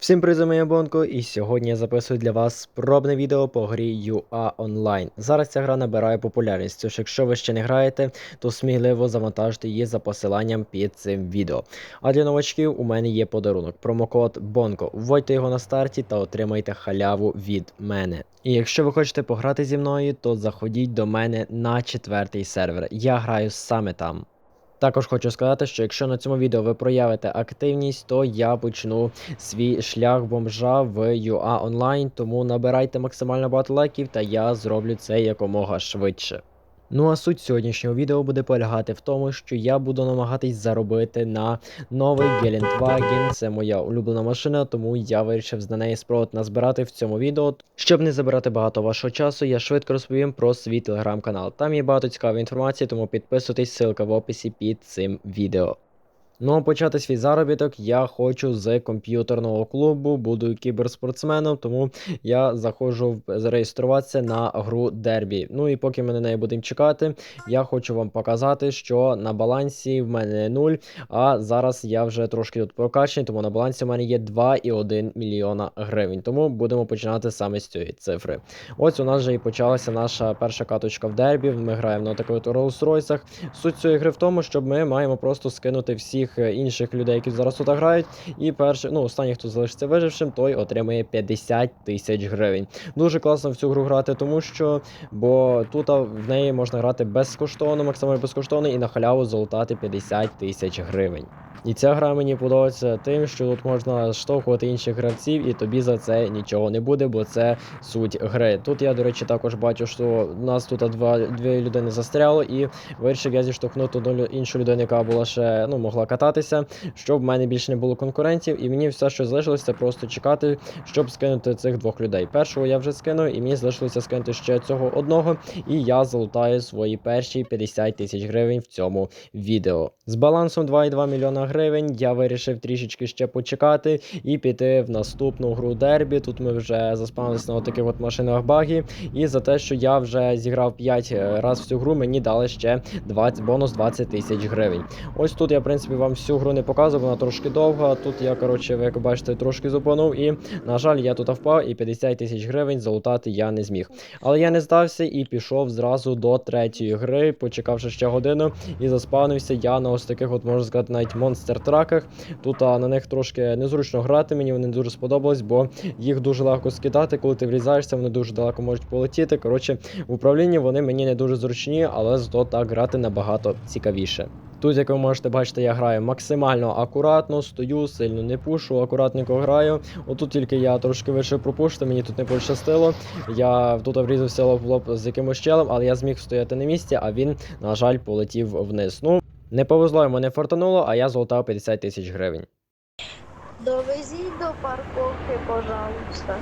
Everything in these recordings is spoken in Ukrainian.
Всім привіт, моя Бонко, і сьогодні я записую для вас пробне відео по грі UA Online. Зараз ця гра набирає популярність, тож якщо ви ще не граєте, то сміливо завантажте її за посиланням під цим відео. А для новачків у мене є подарунок. Промокод Бонко. Вводьте його на старті та отримайте халяву від мене. І якщо ви хочете пограти зі мною, то заходіть до мене на четвертий сервер. Я граю саме там. Також хочу сказати, що якщо на цьому відео ви проявите активність, то я почну свій шлях бомжа в UA Online, тому набирайте максимально багато лайків, та я зроблю це якомога швидше. Ну а суть сьогоднішнього відео буде полягати в тому, що я буду намагатись заробити на новий Гелендваген. Це моя улюблена машина, тому я вирішив на неї спробувати назбирати в цьому відео. Щоб не забирати багато вашого часу, я швидко розповім про свій телеграм-канал. Там є багато цікавої інформації, тому підписуйтесь, ссылка в описі під цим відео. Ну а почати свій заробіток я хочу з комп'ютерного клубу, буду кіберспортсменом, тому я заходжу зареєструватися на гру Дербі. Ну і поки ми на неї будемо чекати, я хочу вам показати, що на балансі в мене 0, а зараз я вже трошки тут прокачаний, тому на балансі в мене є 2,1 мільйона гривень. Тому будемо починати саме з цієї цифри. Ось у нас вже і почалася наша перша каточка в Дербі. Ми граємо на таких Rolls-Royce. Суть цієї гри в тому, щоб ми маємо просто скинути всіх всіх е, інших людей, які зараз тут грають. І перший, ну, останній, хто залишиться вижившим, той отримає 50 тисяч гривень. Дуже класно в цю гру грати, тому що бо тут в неї можна грати безкоштовно, максимально безкоштовно, і на халяву золотати 50 тисяч гривень. І ця гра мені подобається тим, що тут можна штовхувати інших гравців, і тобі за це нічого не буде, бо це суть гри. Тут я, до речі, також бачу, що нас тут два дві людини застряло, і вирішив я зіштовхнути одну іншу людину, яка була ще ну могла кататися, щоб в мене більше не було конкурентів. І мені все, що залишилося, це просто чекати, щоб скинути цих двох людей. Першого я вже скинув, і мені залишилося скинути ще цього одного. І я залутаю свої перші 50 тисяч гривень в цьому відео. З балансом 2,2 мільйона гривень. Я вирішив трішечки ще почекати і піти в наступну гру дербі. Тут ми вже заспавнилися на таких от машинах багі. І за те, що я вже зіграв 5 е, разів цю гру, мені дали ще 20, бонус 20 тисяч гривень. Ось тут я, в принципі, вам всю гру не показував, вона трошки довга. Тут я, коротше, ви як бачите, трошки зупинув. І, на жаль, я тут впав і 50 тисяч гривень залутати я не зміг. Але я не здався і пішов зразу до третьої гри, почекавши ще годину, і заспавнився я на ось таких, от можна сказати, навіть монстер-траках. Тут а, на них трошки незручно грати, мені вони дуже сподобались, бо їх дуже легко скидати. Коли ти врізаєшся, вони дуже далеко можуть полетіти. Коротше, в управлінні вони мені не дуже зручні, але зато так грати набагато цікавіше. Тут, як ви можете бачити, я граю максимально акуратно, стою, сильно не пушу, акуратненько граю. Отут тільки я трошки вирішив пропушити, мені тут не пощастило. Я тут врізався лоб в лоб з якимось челем, але я зміг стояти на місці, а він, на жаль, полетів вниз. Ну, не повезло йому не фортануло, а я золотав 50 тисяч гривень. Довезіть до парковки, пожалуйста.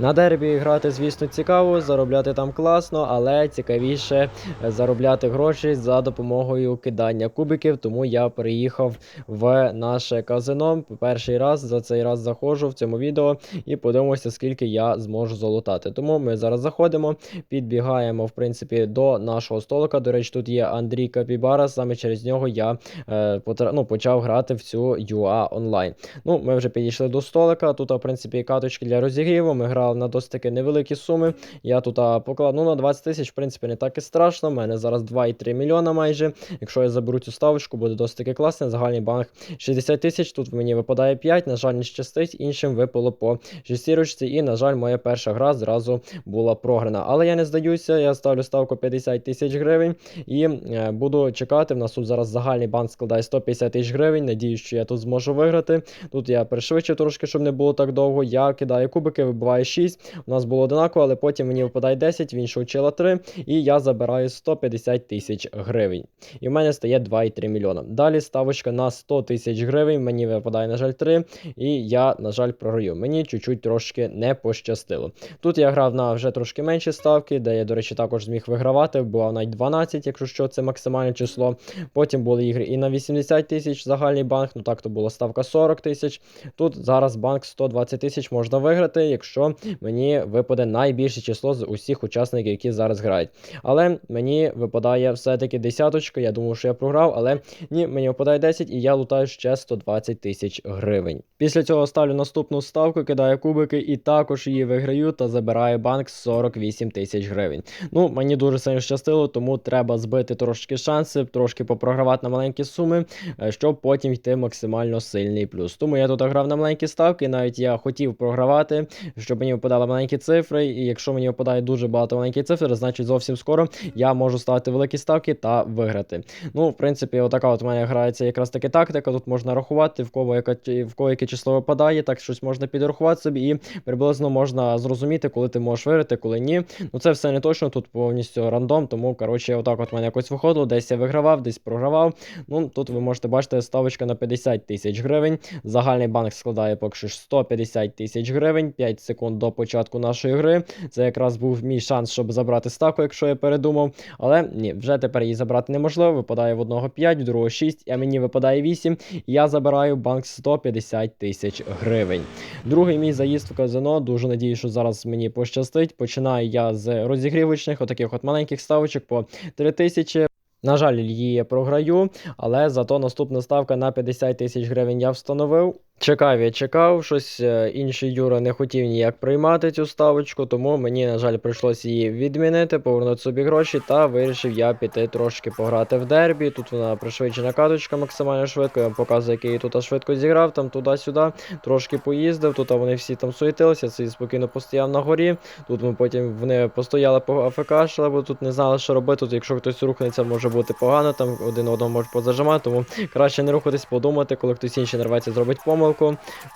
На дербі грати, звісно, цікаво, заробляти там класно, але цікавіше заробляти гроші за допомогою кидання кубиків. Тому я приїхав в наше казино. Перший раз за цей раз заходжу в цьому відео і подивимося, скільки я зможу золотати. Тому ми зараз заходимо, підбігаємо в принципі до нашого столика. До речі, тут є Андрій Капібара. Саме через нього я е, потра... ну, почав грати в цю UA онлайн. Ну, ми вже підійшли до столика. Тут, в принципі, каточки для розігріву. Ми грали на досить таки невеликі суми. Я тут поклав ну, на 20 тисяч, в принципі, не так і страшно. У мене зараз 2,3 мільйона майже. Якщо я заберу цю ставочку, буде досить таки класно. Загальний банк 60 тисяч. Тут мені випадає 5, на жаль, не щастить, іншим випало по шестірочці. І, на жаль, моя перша гра зразу була програна. Але я не здаюся, я ставлю ставку 50 тисяч гривень і е, буду чекати. В нас тут зараз загальний банк складає 150 тисяч гривень. Надіюсь, що я тут зможу виграти. Тут я пришвидшив трошки, щоб не було так довго. Я кидаю кубики, вибиваю 6. У нас було одинаково, але потім мені випадає 10, в іншого чела 3, і я забираю 150 тисяч гривень. І в мене стає 2,3 мільйона. Далі ставочка на 100 тисяч гривень. Мені випадає, на жаль, 3. І я, на жаль, програю. Мені чуть-чуть трошки не пощастило. Тут я грав на вже трошки менші ставки, де я, до речі, також зміг вигравати. Була навіть 12, якщо що, це максимальне число. Потім були ігри і на 80 тисяч загальний банк. Ну так то була ставка 40 тисяч. Тут зараз банк 120 тисяч можна виграти, якщо мені випаде найбільше число з усіх учасників, які зараз грають. Але мені випадає все-таки десяточка. Я думав, що я програв, але ні, мені випадає 10 і я лутаю ще 120 тисяч гривень. Після цього ставлю наступну ставку, кидаю кубики і також її виграю та забираю банк 48 тисяч гривень. Ну, мені дуже сильно щастило, тому треба збити трошки шанси, трошки попрогравати на маленькі суми, е, щоб потім йти максимально сильний плюс. Тому я тут грав на маленькі ставки, навіть я хотів програвати, щоб мені випадали маленькі цифри. І якщо мені випадає дуже багато маленьких цифр, значить зовсім скоро я можу ставити великі ставки та виграти. Ну, в принципі, отака от у мене грається якраз таки тактика. Тут можна рахувати, в кого яка в кого яке число випадає, так щось можна підрахувати собі, і приблизно можна зрозуміти, коли ти можеш виграти, коли ні. Ну це все не точно, тут повністю рандом, тому коротше, отак от в мене якось виходило, десь я вигравав, десь програвав. Ну тут ви можете бачити ставочка на 50 тисяч гривень. Загальний банк складає поки що 150 тисяч гривень, 5 секунд до початку нашої гри. Це якраз був мій шанс, щоб забрати ставку, якщо я передумав. Але ні, вже тепер її забрати неможливо. Випадає в одного 5, в другого 6, а мені випадає 8. І я забираю банк 150 тисяч гривень. Другий мій заїзд в казино. Дуже надію, що зараз мені пощастить. Починаю я з розігрівочних, отаких от маленьких ставочок по 3000. На жаль, її я програю, але зато наступна ставка на 50 тисяч гривень я встановив. Чекав я чекав, щось е, інший Юра не хотів ніяк приймати цю ставочку, тому мені, на жаль, прийшлося її відмінити, повернути собі гроші та вирішив я піти трошки пограти в дербі. Тут вона пришвидшена каточка максимально швидко. Я вам показую, який я тут швидко зіграв, там туди-сюди, трошки поїздив. Тут вони всі там суетилися, цей спокійно постояв на горі. Тут ми потім вони постояли по АФК, бо тут не знали, що робити. Тут, якщо хтось рухнеться, може бути погано, там один одного може позажимати, тому краще не рухатись, подумати, коли хтось інший нарветься, зробить помилку.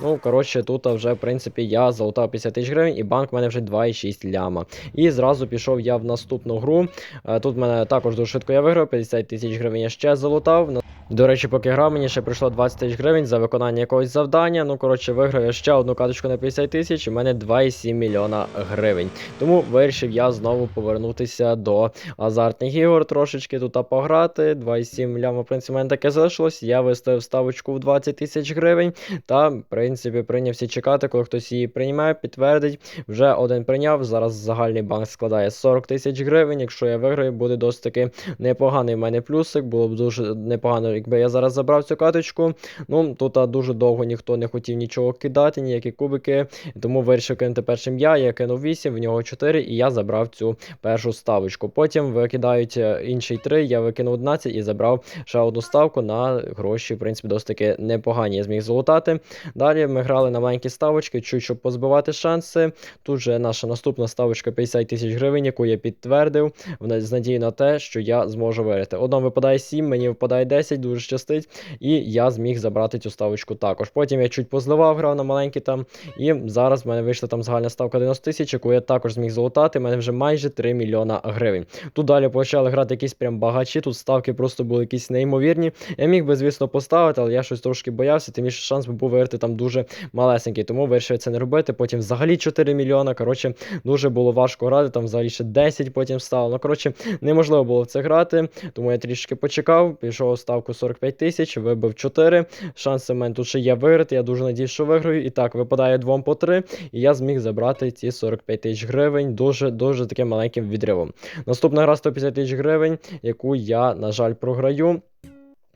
Ну, коротше, тут вже, в принципі, я залутав 50 тисяч гривень, і банк в мене вже 2,6 ляма. І зразу пішов я в наступну гру. Е, Тут в мене також дуже швидко я виграв, 50 тисяч гривень я ще залутав. До речі, поки грав, мені ще прийшло 20 тисяч гривень за виконання якогось завдання. Ну, коротше, виграв я ще одну каточку на 50 тисяч, і в мене 2,7 мільйона гривень. Тому вирішив я знову повернутися до азартних ігор, трошечки тут пограти. 2,7 ляма, в принципі, в мене таке залишилось. Я виставив ставочку в 20 тисяч гривень. Та, в принципі, прийнявся чекати, коли хтось її прийме, підтвердить. Вже один прийняв. Зараз загальний банк складає 40 тисяч гривень. Якщо я виграю, буде досить таки непоганий в мене плюсик. Було б дуже непогано, якби я зараз забрав цю каточку. Ну, тут дуже довго ніхто не хотів нічого кидати, ніякі кубики. Тому вирішив кинути першим я. Я кинув 8, в нього 4, і я забрав цю першу ставочку. Потім викидають е, інший 3, я викинув 11 і забрав ще одну ставку на гроші, в принципі, досить таки непогані. Я зміг залутати. Далі ми грали на маленькі ставочки, чуть щоб позбивати шанси. Тут же наша наступна ставочка 50 тисяч гривень, яку я підтвердив, з надією на те, що я зможу виграти. Одному випадає 7, мені випадає 10, дуже щастить, і я зміг забрати цю ставочку також. Потім я чуть позливав, грав на маленькі там, і зараз в мене вийшла там загальна ставка 90 тисяч, яку я також зміг залутати. У мене вже майже 3 мільйона гривень. Тут далі почали грати якісь прям багачі, тут ставки просто були якісь неймовірні. Я міг би, звісно, поставити, але я щось трошки боявся, тим більше шанс би був виграти там дуже малесенький, тому вирішив це не робити. Потім взагалі 4 мільйона. Коротше, дуже було важко грати, там взагалі ще 10 потім стало. Ну, коротше, неможливо було в це грати, тому я трішки почекав, пішов у ставку 45 тисяч, вибив 4. Шанси в мене тут ще є виграти. Я дуже надіюсь, що виграю. І так, випадає 2 по 3, і я зміг забрати ці 45 тисяч гривень дуже дуже таким маленьким відривом. Наступна гра 150 тисяч гривень, яку я, на жаль, програю.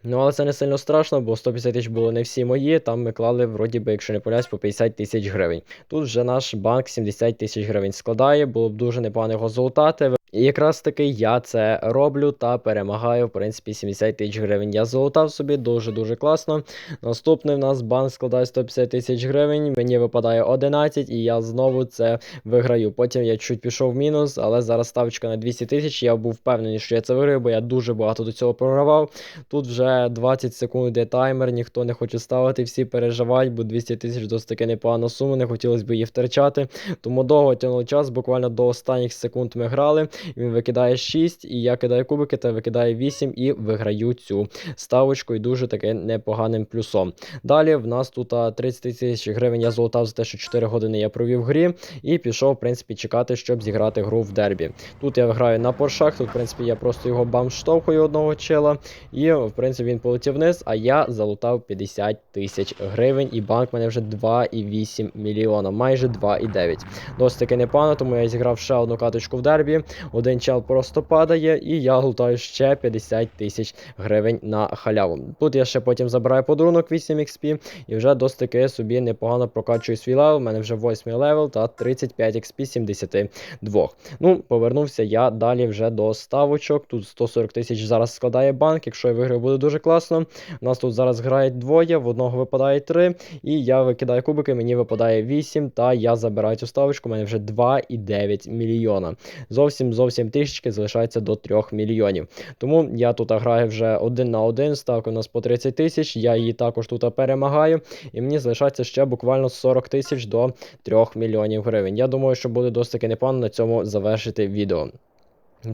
Ну, але це не сильно страшно, бо 150 тисяч було не всі мої. Там ми клали, вроді би, якщо не помиляюсь, по 50 тисяч гривень. Тут вже наш банк 70 тисяч гривень складає, було б дуже непогано його золотати. І якраз таки я це роблю та перемагаю. В принципі, 70 тисяч гривень я золотав собі, дуже-дуже класно. Наступний в нас банк складає 150 тисяч гривень, мені випадає 11, і я знову це виграю. Потім я чуть пішов в мінус, але зараз ставочка на 200 тисяч. Я був впевнений, що я це виграю, бо я дуже багато до цього програвав. Тут вже 20 секунд йде таймер, ніхто не хоче ставити, всі переживають, бо 200 тисяч досить таки непогана сума, не хотілося б її втрачати. Тому довго тягнуло час, буквально до останніх секунд ми грали. Він викидає 6, і я кидаю кубики та викидаю 8 і виграю цю ставочку і дуже таки непоганим плюсом. Далі в нас тут 30 тисяч гривень я золотав за те, що 4 години я провів в грі, і пішов, в принципі, чекати, щоб зіграти гру в дербі. Тут я граю на поршах, тут, в принципі, я просто його бам штовхую одного чела, і, в принципі, він полетів вниз, а я залутав 50 тисяч гривень, і банк мене вже 2,8 мільйона, майже 2,9. Досить таки непогано, тому я зіграв ще одну каточку в дербі. Один чел просто падає, і я лутаю ще 50 тисяч гривень на халяву. Тут я ще потім забираю подарунок 8 XP і вже досить таки собі непогано прокачую свій левел. У мене вже 8 левел та 35 XP 72. Ну, повернувся я далі вже до ставочок. Тут 140 тисяч зараз складає банк. Якщо я виграю, буде дуже класно. У нас тут зараз грають двоє, в одного випадає 3, і я викидаю кубики, мені випадає 8, та я забираю цю ставочку. У мене вже 2,9 мільйона. Зовсім зовсім трішечки залишається до 3 мільйонів. Тому я тут граю вже один на один, ставка у нас по 30 тисяч, я її також тут перемагаю, і мені залишається ще буквально 40 тисяч до 3 мільйонів гривень. Я думаю, що буде досить таки непогано на цьому завершити відео.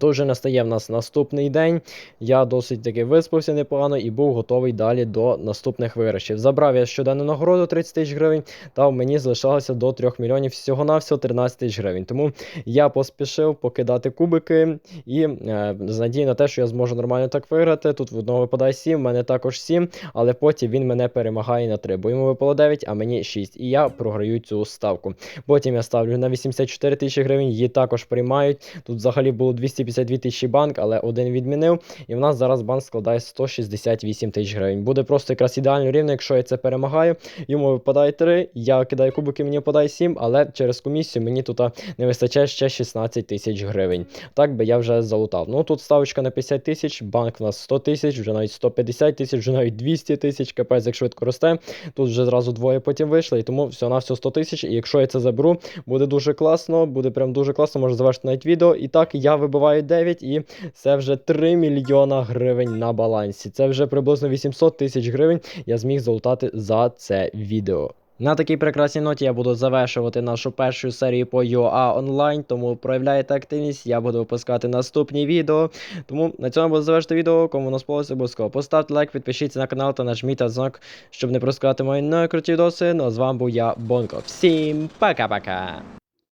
Тут вже настає в нас наступний день. Я досить таки виспався непогано і був готовий далі до наступних виграшів. Забрав я щоденну нагороду 30 тисяч гривень, та в мені залишалося до 3 мільйонів всього-навсього 13 тисяч гривень. Тому я поспішив покидати кубики і е, з надією на те, що я зможу нормально так виграти. Тут в одного випадає 7, в мене також 7, але потім він мене перемагає на 3, бо йому випало 9, а мені 6. І я програю цю ставку. Потім я ставлю на 84 тисячі гривень, її також приймають. Тут взагалі було 252 тисячі банк, але один відмінив. І в нас зараз банк складає 168 тисяч гривень. Буде просто якраз ідеально рівно, якщо я це перемагаю. Йому випадає 3, я кидаю кубики, мені випадає 7, але через комісію мені тут не вистачає ще 16 тисяч гривень. Так би я вже залутав. Ну тут ставочка на 50 тисяч, банк у нас 100 тисяч, вже навіть 150 тисяч, вже навіть 200 тисяч, капець, як швидко росте. Тут вже зразу двоє потім вийшли, і тому все на все 100 тисяч. І якщо я це заберу, буде дуже класно, буде прям дуже класно, може завершити навіть відео. І так я вибиваю 9, і це вже 3 мільйона гривень на балансі. Це вже приблизно 800 тисяч гривень я зміг залутати за це відео. На такій прекрасній ноті я буду завершувати нашу першу серію по UA онлайн, тому проявляйте активність, я буду випускати наступні відео. Тому на цьому буду завершити відео. Кому воно сподобалося, обов'язково поставте лайк, підпишіться на канал та нажміть на дзвінок, щоб не пропускати мої нові круті відоси. Ну а з вами був я, Бонко. Всім пока-пока!